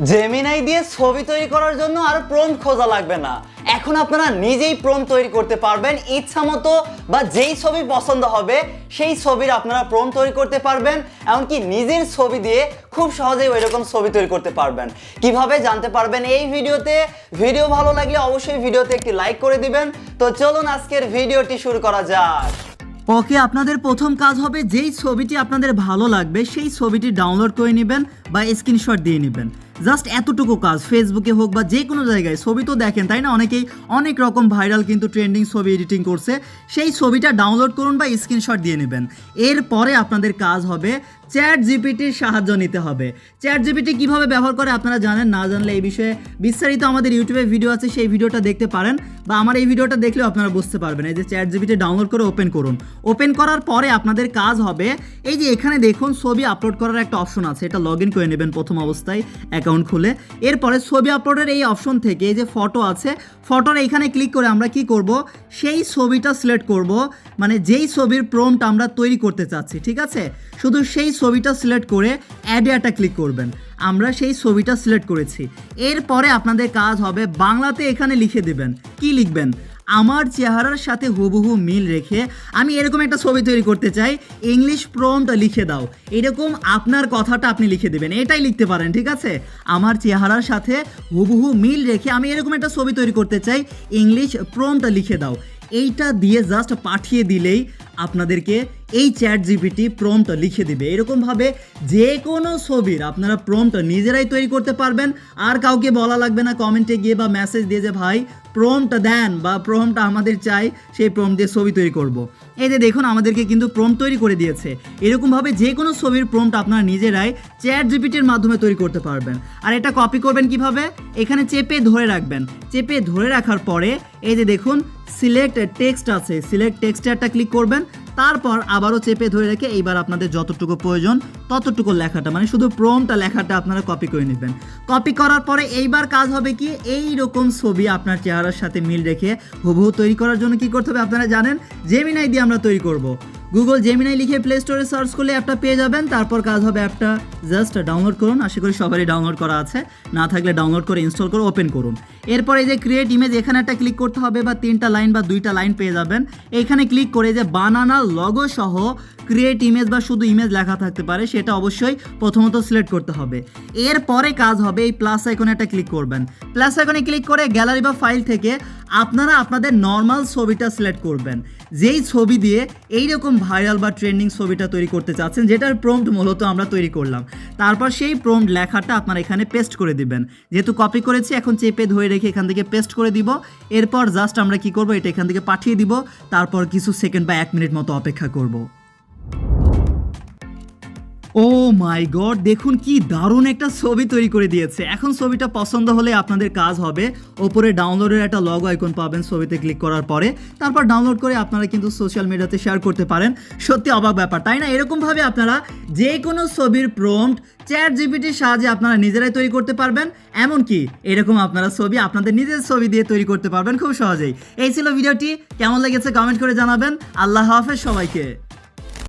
Gemini দিয়ে ছবি তৈরি করার জন্য আর প্রম্পট খোঁজা লাগবে না। এখন আপনারা নিজেই প্রম্পট তৈরি করতে পারবেন, ইচ্ছা মতো বা যেই ছবি পছন্দ হবে, সেই ছবির আপনারা প্রম্পট তৈরি করতে পারবেন, এমনকি নিজের ছবি দিয়ে খুব সহজেই ওই রকম ছবি তৈরি করতে পারবেন। কীভাবে জানতে পারবেন এই ভিডিওতে? ভিডিও ভালো লাগলে অবশ্যই ভিডিওতে একটি লাইক করে দিবেন। তো চলুন আজকের ভিডিওটি শুরু করা যাক। ওকে, আপনাদের প্রথম কাজ হবে যেই ছবিটি আপনাদের ভালো লাগবে, সেই ছবিটি ডাউনলোড করে নেবেন বা স্ক্রিনশট দিয়ে নেবেন। জাস্ট এতটুকু কাজ ফেসবুকে হোক বা যে কোনো জায়গায়, ছবি তো দেখেন, তাই না? অনেকেই অনেক রকম ভাইরাল কিন্তু ট্রেন্ডিং ছবি এডিটিং করছে। সেই ছবিটা ডাউনলোড করুন বা স্ক্রিনশট দিয়ে নেবেন। এরপরে আপনাদের কাজ হবে চ্যাট জিপিটির সাহায্য নিতে হবে। চ্যাট জিপিটি কীভাবে ব্যবহার করে আপনারা জানেন? না জানলে এই বিষয়ে বিস্তারিত আমাদের ইউটিউবে ভিডিও আছে, সেই ভিডিওটা দেখতে পারেন বা আমার এই ভিডিওটা দেখলেও আপনারা বুঝতে পারবেন। এই যে চ্যাট জিপিটি ডাউনলোড করে ওপেন করুন। ওপেন করার পরে আপনাদের কাজ হবে, এই যে এখানে দেখুন, ছবি আপলোড করার একটা অপশন আছে, এটা লগ ইন করে নেবেন প্রথম অবস্থায় অ্যাকাউন্ট খুলে। এরপরে ছবি আপলোডের এই অপশন থেকে এই যে ফটো আছে ফটোর এইখানে ক্লিক করে আমরা কি করব? সেই ছবিটা সিলেক্ট করব। মানে যেই ছবির প্রম্পট আমরা তৈরি করতে চাচ্ছি, ঠিক আছে? শুধু সেই ছবিটা সিলেক্ট করে অ্যাডিয়াটা ক্লিক করবেন। আমরা সেই ছবিটা সিলেক্ট করেছি। এরপরে আপনাদের কাজ হবে বাংলাতে এখানে লিখে দেবেন। কি লিখবেন? আমার চেহারার সাথে হুবহু মিল রেখে আমি এরকম একটা ছবি তৈরি করতে চাই। ইংলিশ প্রম্পট লিখে দাও। এরকম আপনার কথাটা আপনি লিখে দেবেন। এটাই লিখতে পারেন, ঠিক আছে? আমার চেহারার সাথে হুবহু মিল রেখে আমি এরকম একটা ছবি তৈরি করতে চাই। ইংলিশ প্রম্পট লিখে দাও। এইটা দিয়ে জাস্ট পাঠিয়ে দিলেই আপনাদেরকে এই চ্যাট জিপিটি প্রম্পট লিখে দিবে। এরকমভাবে যে কোনো ছবির আপনারা প্রম্পট নিজেরাই তৈরি করতে পারবেন। আর কাউকে বলা লাগবে না কমেন্টে গিয়ে বা মেসেজ দিয়ে যে, ভাই প্রম্পট দেন বা প্রম্পট আমাদের চাই, সেই প্রম্পট দিয়ে ছবি তৈরি করব। এই যে দেখুন, আমাদেরকে কিন্তু প্রম্পট তৈরি করে দিয়েছে। এরকমভাবে যে কোনো ছবির প্রম্পট আপনারা নিজেরাই চ্যাট জিপিটির মাধ্যমে তৈরি করতে পারবেন। আর এটা কপি করবেন কীভাবে? এখানে চেপে ধরে রাখবেন। চেপে ধরে রাখার পরে এই যে দেখুন সিলেক্ট টেক্সট আছে। সিলেক্ট টেক্সটে ক্লিক করবেন। তারপর আবারও চেপে ধরে রেখে এইবার আপনাদের যতটুকু প্রয়োজন ততটুকু লেখাটা মানে শুধু প্রমটা লেখাটা আপনারা কপি করে নেবেন। কপি করার পরে এইবার কাজ হবে কি? এই রকম ছবি আপনার চেহারার সাথে মিল রেখে হুবহু তৈরি করার জন্য কি করতে হবে আপনারা জানেন? জেমিনাই দিয়ে আমরা তৈরি করব। গুগল জেমিনাই লিখে প্লে স্টোরে সার্চ করলে অ্যাপটা পেয়ে যাবেন। তারপর কাজ হবে অ্যাপটা জাস্ট ডাউনলোড করুন। আশা করি সবারই ডাউনলোড করা আছে। না থাকলে ডাউনলোড করে ইনস্টল করে ওপেন করুন। এরপরে যে ক্রিয়েট ইমেজ এখানে একটা ক্লিক করতে হবে বা তিনটা লাইন বা দুইটা লাইন পেয়ে যাবেন। এখানে ক্লিক করে যে বানানা লগো সহ ক্রিয়েট ইমেজ বা শুধু ইমেজ লেখা থাকতে পারে, সেটা অবশ্যই প্রথমত সিলেক্ট করতে হবে। এরপরে কাজ হবে এই প্লাস আইকনে একটা ক্লিক করবেন। প্লাস আইকনে ক্লিক করে গ্যালারি বা ফাইল থেকে আপনারা আপনাদের নর্মাল ছবিটা সিলেক্ট করবেন। যেই ছবি দিয়ে এইরকম ভাইরাল বা ট্রেন্ডিং ছবিটা তৈরি করতে চাচ্ছেন, যেটার প্রম্পট মূলত আমরা তৈরি করলাম। তারপর সেই প্রম্পট লেখাটা আপনারা এখানে পেস্ট করে দিবেন। যেহেতু কপি করেছি, এখন চেপে ধরে রেখে এখান থেকে পেস্ট করে দিব। এরপর জাস্ট আমরা কি করব, এটা এখান থেকে পাঠিয়ে দিব। তারপর কিছু সেকেন্ড বা এক মিনিট মতো অপেক্ষা করব। ও মাই গড, দেখুন কি দারুণ একটা ছবি তৈরি করে দিয়েছে। এখন ছবিটা পছন্দ হলে আপনাদের কাজ হবে। ওপরে ডাউনলোডের একটা লগ আইকন পাবেন ছবিতে ক্লিক করার পরে। তারপর ডাউনলোড করে আপনারা কিন্তু সোশ্যাল মিডিয়াতে শেয়ার করতে পারেন। সত্যি অবাক ব্যাপার, তাই না? এরকমভাবে আপনারা যে কোনো ছবির প্রম্পট চ্যাট জিপিটির সাহায্যে আপনারা নিজেরাই তৈরি করতে পারবেন। এমনকি এরকম আপনারা ছবি আপনাদের নিজের ছবি দিয়ে তৈরি করতে পারবেন খুব সহজেই। এই ছিল ভিডিওটি, কেমন লেগেছে কমেন্ট করে জানাবেন। আল্লাহ হাফেজ সবাইকে।